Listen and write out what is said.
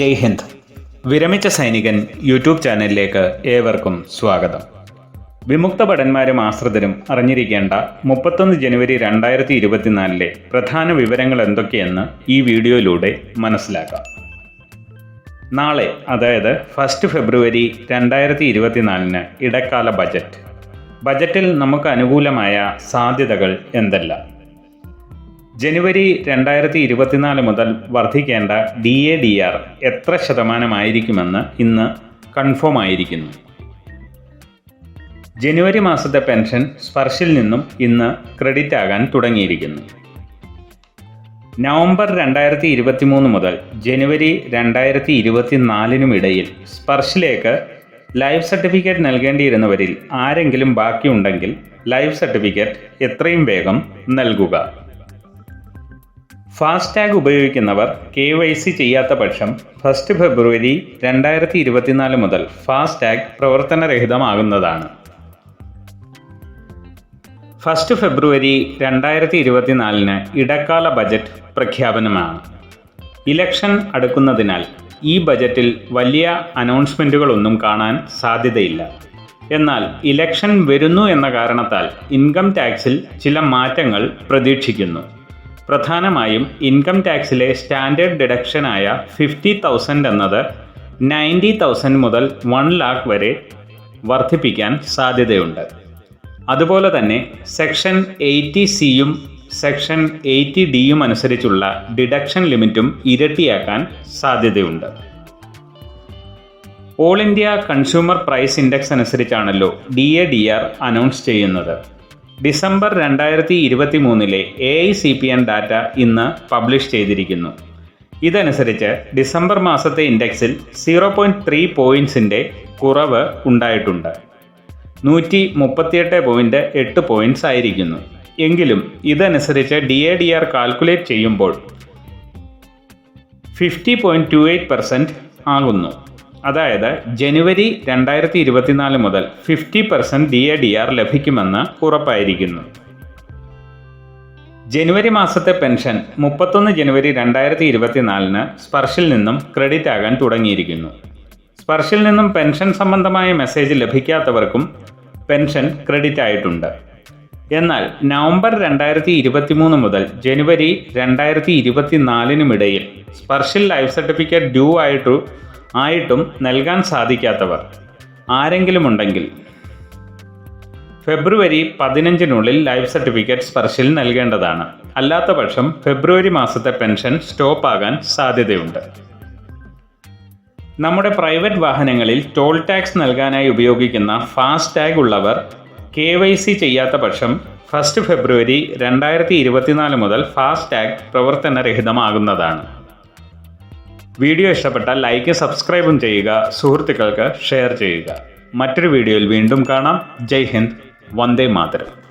ജയ് ഹിന്ദ്. വിരമിച്ച സൈനികൻ യൂട്യൂബ് ചാനലിലേക്ക് ഏവർക്കും സ്വാഗതം. വിമുക്ത ഭടന്മാരും ആശ്രിതരും അറിഞ്ഞിരിക്കേണ്ട മുപ്പത്തൊന്ന് ജനുവരി രണ്ടായിരത്തി ഇരുപത്തിനാലിലെ പ്രധാന വിവരങ്ങൾ എന്തൊക്കെയെന്ന് ഈ വീഡിയോയിലൂടെ മനസ്സിലാക്കാം. നാളെ അതായത് ഫസ്റ്റ് ഫെബ്രുവരി രണ്ടായിരത്തി ഇരുപത്തിനാലിന് ഇടക്കാല ബജറ്റ്. ബജറ്റിൽ നമുക്ക് അനുകൂലമായ സാധ്യതകൾ എന്തെല്ലാം? ജനുവരി രണ്ടായിരത്തി ഇരുപത്തിനാല് മുതൽ വർദ്ധിക്കേണ്ട ഡി എ ഡി ആർ എത്ര ശതമാനമായിരിക്കുമെന്ന് ഇന്ന് കൺഫേം ആയിരിക്കുന്നു. ജനുവരി മാസത്തെ പെൻഷൻ സ്പർശിൽ നിന്നും ഇന്ന് ക്രെഡിറ്റ് ആകാൻ തുടങ്ങിയിരിക്കുന്നു. നവംബർ രണ്ടായിരത്തി ഇരുപത്തി മൂന്ന് മുതൽ ജനുവരി രണ്ടായിരത്തി ഇരുപത്തിനാലിനും ഇടയിൽ സ്പർശിലേക്ക് ലൈഫ് സർട്ടിഫിക്കറ്റ് നൽകേണ്ടിയിരുന്നവരിൽ ആരെങ്കിലും ബാക്കിയുണ്ടെങ്കിൽ ലൈഫ് സർട്ടിഫിക്കറ്റ് എത്രയും വേഗം നൽകുക. ഫാസ്ടാഗ് ഉപയോഗിക്കുന്നവർ കെ വൈ സി ചെയ്യാത്ത പക്ഷം ഫസ്റ്റ് ഫെബ്രുവരി രണ്ടായിരത്തി ഇരുപത്തിനാല് മുതൽ ഫാസ്ടാഗ് പ്രവർത്തനരഹിതമാകുന്നതാണ്. ഫസ്റ്റ് ഫെബ്രുവരി രണ്ടായിരത്തി ഇരുപത്തിനാലിന് ഇടക്കാല ബജറ്റ് പ്രഖ്യാപനമാണ്. ഇലക്ഷൻ അടുക്കുന്നതിനാൽ ഈ ബജറ്റിൽ വലിയ അനൗൺസ്മെന്റുകളൊന്നും കാണാൻ സാധ്യതയില്ല. എന്നാൽ ഇലക്ഷൻ വരുന്നു എന്ന കാരണത്താൽ ഇൻകം ടാക്സിൽ ചില മാറ്റങ്ങൾ പ്രതീക്ഷിക്കുന്നു. പ്രധാനമായും ഇൻകം ടാക്സിലെ സ്റ്റാൻഡേർഡ് ഡിഡക്ഷനായ ഫിഫ്റ്റി തൗസൻഡ് എന്നത് നയന്റി തൗസൻഡ് മുതൽ വൺ ലാക്ക് വരെ വർദ്ധിപ്പിക്കാൻ സാധ്യതയുണ്ട്. അതുപോലെ തന്നെ സെക്ഷൻ എയ്റ്റി സിയും സെക്ഷൻ എയ്റ്റി ഡിയും അനുസരിച്ചുള്ള ഡിഡക്ഷൻ ലിമിറ്റും ഇരട്ടിയാക്കാൻ സാധ്യതയുണ്ട്. All India consumer price index അനുസരിച്ചാണല്ലോ D A D R announce ചെയ്യുന്നത്. ഡിസംബർ രണ്ടായിരത്തി ഇരുപത്തി മൂന്നിലെ A I C P N data ഇന്ന് പബ്ലിഷ് ചെയ്തിരിക്കുന്നു. ഇതനുസരിച്ച് ഡിസംബർ മാസത്തെ ഇൻഡെക്സിൽ സീറോ പോയിന്റ് ത്രീ പോയിൻസിന്റെ കുറവ് ഉണ്ടായിട്ടുണ്ട്. നൂറ്റി മുപ്പത്തിയെട്ട് പോയിന്റ് എട്ട് പോയിന്റ്സ് ആയിരിക്കുന്നു. എങ്കിലും ഇതനുസരിച്ച് D A D R calculate ചെയ്യുമ്പോൾ fifty point two eight percent ആകുന്നു. അതായത് ജനുവരി രണ്ടായിരത്തി ഇരുപത്തിനാല് മുതൽ fifty percent D A D R ലഭിക്കുമെന്ന് ഉറപ്പായിരിക്കുന്നു. ജനുവരി മാസത്തെ പെൻഷൻ മുപ്പത്തൊന്ന് ജനുവരി രണ്ടായിരത്തി ഇരുപത്തിനാലിന് സ്പർശിൽ നിന്നും ക്രെഡിറ്റ് ആകാൻ തുടങ്ങിയിരിക്കുന്നു. സ്പർശിൽ നിന്നും പെൻഷൻ സംബന്ധമായ മെസ്സേജ് ലഭിക്കാത്തവർക്കും പെൻഷൻ ക്രെഡിറ്റ് ആയിട്ടുണ്ട്. എന്നാൽ നവംബർ രണ്ടായിരത്തി ഇരുപത്തി മൂന്ന് മുതൽ ജനുവരി രണ്ടായിരത്തി ഇരുപത്തിനാലിനുമിടയിൽ സ്പർശിൽ ലൈഫ് സർട്ടിഫിക്കറ്റ് ഡ്യൂ ആയിട്ടു ആയിട്ടും നൽകാൻ സാധിക്കാത്തവർ ആരെങ്കിലും ഉണ്ടെങ്കിൽ ഫെബ്രുവരി പതിനഞ്ചിനുള്ളിൽ ലൈഫ് സർട്ടിഫിക്കറ്റ് സ്പർശിൽ നൽകേണ്ടതാണ്. അല്ലാത്ത പക്ഷം ഫെബ്രുവരി മാസത്തെ പെൻഷൻ സ്റ്റോപ്പ് ആകാൻ സാധ്യതയുണ്ട്. നമ്മുടെ പ്രൈവറ്റ് വാഹനങ്ങളിൽ ടോൾ ടാക്സ് നൽകാനായി ഉപയോഗിക്കുന്ന ഫാസ്റ്റ് ടാഗ് ഉള്ളവർ കെ വൈ സി ചെയ്യാത്ത പക്ഷം ഫസ്റ്റ് ഫെബ്രുവരി രണ്ടായിരത്തി ഇരുപത്തിനാല് മുതൽ ടാഗ് പ്രവർത്തനരഹിതമാകുന്നതാണ്. വീഡിയോ ഇഷ്ടപ്പെട്ടാൽ ലൈക്ക് സബ്സ്ക്രൈബും ചെയ്യുക. സുഹൃത്തുക്കൾക്ക് ഷെയർ ചെയ്യുക. മറ്റൊരു വീഡിയോയിൽ വീണ്ടും കാണാം. ജയ് ഹിന്ദ്. വന്ദേ മാതരം.